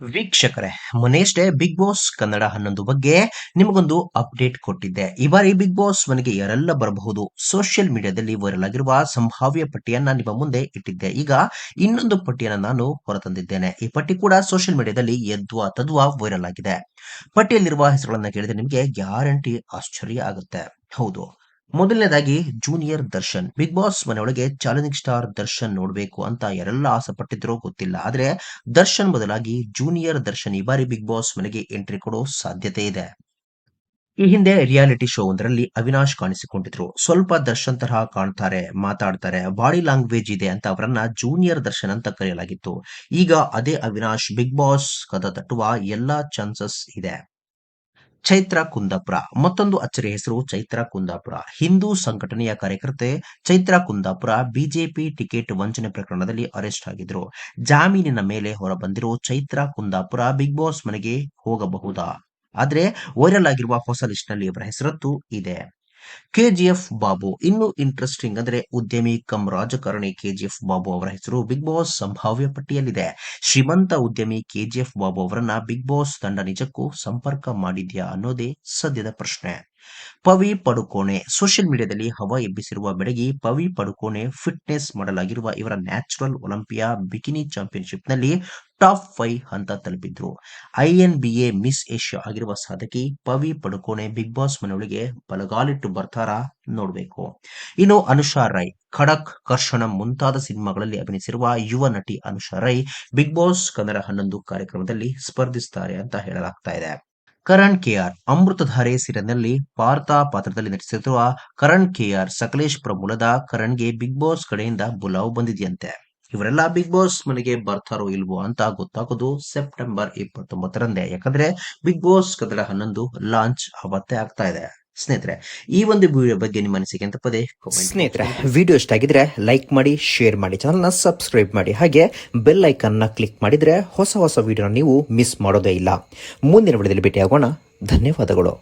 ವೀಕ್ಷಕರೇ ಮೊನ್ನೆಯಷ್ಟೇ big Boss Kannada ಹನ್ನೊಂದು ಬಗ್ಗೆ ನಿಮಗೊಂದು ಅಪ್ಡೇಟ್ ಕೊಟ್ಟಿದ್ದೆ. ಈ ಬಾರಿ ಬಿಗ್ ಬಾಸ್ ಮನೆಗೆ ಯಾರೆಲ್ಲ ಬರಬಹುದು? ಸೋಷಿಯಲ್ ಮೀಡಿಯಾದಲ್ಲಿ ವೈರಲ್ ಆಗಿರುವ ಸಂಭಾವ್ಯ ಪಟ್ಟಿಯನ್ನ ನಿಮ್ಮ ಮುಂದೆ ಇಟ್ಟಿದ್ದೆ. ಈಗ ಇನ್ನೊಂದು ಪಟ್ಟಿಯನ್ನ ನಾನು ಹೊರತಂದಿದ್ದೇನೆ. ಈ ಪಟ್ಟಿ ಕೂಡ ಸೋಷಿಯಲ್ ಮೀಡಿಯಾದಲ್ಲಿ ಎದ್ವಾ ತದ್ವಾ ವೈರಲ್ ಆಗಿದೆ. ಪಟ್ಟಿಯಲ್ಲಿರುವ ಹೆಸರುಗಳನ್ನ ಕೇಳಿದ್ರೆ ನಿಮಗೆ ಗ್ಯಾರಂಟಿ ಆಶ್ಚರ್ಯ ಆಗುತ್ತೆ. ಹೌದು. ಮೊದಲನೇದಾಗಿ ಜೂನಿಯರ್ ದರ್ಶನ್. ಬಿಗ್ ಬಾಸ್ ಮನೆಯೊಳಗೆ ಚಾಲೆಂಜಿಂಗ್ ಸ್ಟಾರ್ ದರ್ಶನ್ ನೋಡಬೇಕು ಅಂತ ಯಾರೆಲ್ಲ ಆಸೆ ಪಟ್ಟಿದ್ರೋ ಗೊತ್ತಿಲ್ಲ. ಆದ್ರೆ ದರ್ಶನ್ ಬದಲಾಗಿ ಜೂನಿಯರ್ ದರ್ಶನ್ ಈ ಬಾರಿ ಬಿಗ್ ಬಾಸ್ ಮನೆಗೆ ಎಂಟ್ರಿ ಕೊಡೋ ಸಾಧ್ಯತೆ ಇದೆ. ಈ ಹಿಂದೆ ರಿಯಾಲಿಟಿ ಶೋ ಒಂದರಲ್ಲಿ ಅವಿನಾಶ್ ಕಾಣಿಸಿಕೊಂಡಿದ್ರು. ಸ್ವಲ್ಪ ದರ್ಶನ್ ತರಹ ಕಾಣ್ತಾರೆ, ಮಾತಾಡ್ತಾರೆ ಬಾಡಿ ಲ್ಯಾಂಗ್ವೇಜ್ ಇದೆ ಅಂತ ಅವರನ್ನ ಜೂನಿಯರ್ ದರ್ಶನ್ ಅಂತ ಕರೆಯಲಾಗಿತ್ತು. ಈಗ ಅದೇ ಅವಿನಾಶ್ ಬಿಗ್ ಬಾಸ್ ಕದ ತಟ್ಟುವ ಎಲ್ಲಾ ಚಾನ್ಸಸ್ ಇದೆ. ಚೈತ್ರ ಕುಂದಾಪುರ ಮತ್ತೊಂದು ಅಚ್ಚರಿ ಹೆಸರು ಚೈತ್ರ ಕುಂದಾಪುರ ಹಿಂದೂ ಸಂಘಟನೆಯ ಕಾರ್ಯಕರ್ತೆ ಚೈತ್ರ ಕುಂದಾಪುರ ಬಿಜೆಪಿ ಟಿಕೆಟ್ ವಂಚನೆ ಪ್ರಕರಣದಲ್ಲಿ ಅರೆಸ್ಟ್ ಆಗಿದ್ರು. ಜಾಮೀನಿನ ಮೇಲೆ ಹೊರಬಂದಿರೋ ಚೈತ್ರ ಕುಂದಾಪುರ ಬಿಗ್ ಬಾಸ್ ಮನೆಗೆ ಹೋಗಬಹುದಾ? ಆದ್ರೆ ವೈರಲ್ ಆಗಿರುವ ಹೊಸ ಲಿಸ್ಟ್ನಲ್ಲಿ ಇವರ ಹೆಸರತ್ತು ಇದೆ. ಕೆಜಿಎಫ್ ಬಾಬು. ಇನ್ನು ಇಂಟ್ರೆಸ್ಟಿಂಗ್ ಅಂದ್ರೆ ಉದ್ಯಮಿ ಕಮ್ ರಾಜಕಾರಣಿ ಕೆಜಿಎಫ್ ಬಾಬು ಅವರ ಹೆಸರು ಬಿಗ್ ಬಾಸ್ ಸಂಭಾವ್ಯ ಪಟ್ಟಿಯಲ್ಲಿದೆ. ಶ್ರೀಮಂತ ಉದ್ಯಮಿ ಕೆಜಿಎಫ್ ಬಾಬು ಅವರನ್ನ ಬಿಗ್ ಬಾಸ್ ತಂಡ ನಿಜಕ್ಕೂ ಸಂಪರ್ಕ ಮಾಡಿದ್ಯಾ ಅನ್ನೋದೇ ಸದ್ಯದ ಪ್ರಶ್ನೆ. ಪವಿ ಪಡುಕೋಣೆ ಸೋಷಿಯಲ್ ಮೀಡಿಯಾದಲ್ಲಿ ಹವಾ ಎಬ್ಬಿಸಿರುವ ಬೆಡಗಿ ಪವಿ ಪಡುಕೋಣೆ ಫಿಟ್ನೆಸ್ ಮಾಡಲಾಗಿರುವ ಇವರ ನ್ಯಾಚುರಲ್ ಒಲಿಂಪಿಯಾ ಬಿಕಿನಿ ಚಾಂಪಿಯನ್ಶಿಪ್ನಲ್ಲಿ ಟಾಪ್ ಫೈವ್ ಹಂತ ತಲುಪಿದ್ರು. ಐಎನ್ಬಿಎ ಮಿಸ್ ಏಷ್ಯಾ ಆಗಿರುವ ಸಾಧಕಿ ಪವಿ ಪಡುಕೋಣೆ ಬಿಗ್ ಬಾಸ್ ಮನೆಯೊಳಗೆ ಬಲಗಾಲಿಟ್ಟು ಬರ್ತಾರಾ ನೋಡಬೇಕು. ಇನ್ನು ಅನುಷಾ ರೈ, ಖಡಕ್ ಕರ್ಷಣ ಮುಂತಾದ ಸಿನಿಮಾಗಳಲ್ಲಿ ಅಭಿನಯಿಸಿರುವ ಯುವ ನಟಿ ಅನುಷಾ ರೈ ಬಿಗ್ ಬಾಸ್ ಕನ್ನಡ ಹನ್ನೊಂದು ಕಾರ್ಯಕ್ರಮದಲ್ಲಿ ಸ್ಪರ್ಧಿಸುತ್ತಾರೆ ಅಂತ ಹೇಳಲಾಗ್ತಾ ಇದೆ. ಕರಣ್ ಕೆಆರ್ ಅಮೃತಧಾರೆ ಸೀರಿಯಲ್ನಲ್ಲಿ ಪಾರ್ಥ ಪಾತ್ರದಲ್ಲಿ ನಟಿಸಿರುವ ಕರಣ್ ಕೆಆರ್ ಸಕಲೇಶ್ಪುರ ಮೂಲದ ಕರಣ್ಗೆ ಬಿಗ್ ಬಾಸ್ ಕಡೆಯಿಂದ ಬುಲಾವ್ ಬಂದಿದೆಯಂತೆ. ಇವರೆಲ್ಲ ಬಿಗ್ ಬಾಸ್ ಮನೆಗೆ ಬರ್ತಾರೋ ಇಲ್ವೋ ಅಂತ ಗೊತ್ತಾಗೋದು ಸೆಪ್ಟೆಂಬರ್ ಇಪ್ಪತ್ತೊಂಬತ್ತರಂದೇ. ಯಾಕಂದ್ರೆ ಬಿಗ್ ಬಾಸ್ ಕನ್ನಡ ಹನ್ನೊಂದು ಲಾಂಚ್ ಅವತ್ತೇ ಆಗ್ತಾ ಇದೆ. ಸ್ನೇಹಿತರೆ, ಈ ಒಂದು ವಿಡಿಯೋ ಬಗ್ಗೆ ನಿಮ್ಮ ಅನಿಸಿಕೆ ಅಂತ ಪದೇ ಸ್ನೇಹಿತರೆ ವಿಡಿಯೋ ಇಷ್ಟ ಆಗಿದ್ರೆ ಲೈಕ್ ಮಾಡಿ ಶೇರ್ ಮಾಡಿ ಚಾನಲ್ನ ಸಬ್ಸ್ಕ್ರೈಬ್ ಮಾಡಿ. ಹಾಗೆ ಬೆಲ್ ಐಕನ್ನ ಕ್ಲಿಕ್ ಮಾಡಿದ್ರೆ ಹೊಸ ಹೊಸ ವಿಡಿಯೋನ ನೀವು ಮಿಸ್ ಮಾಡೋದೇ ಇಲ್ಲ. ಮುಂದಿನ ವಿಡಿಯೋದಲ್ಲಿ ಭೇಟಿಯಾಗೋಣ. ಧನ್ಯವಾದಗಳು.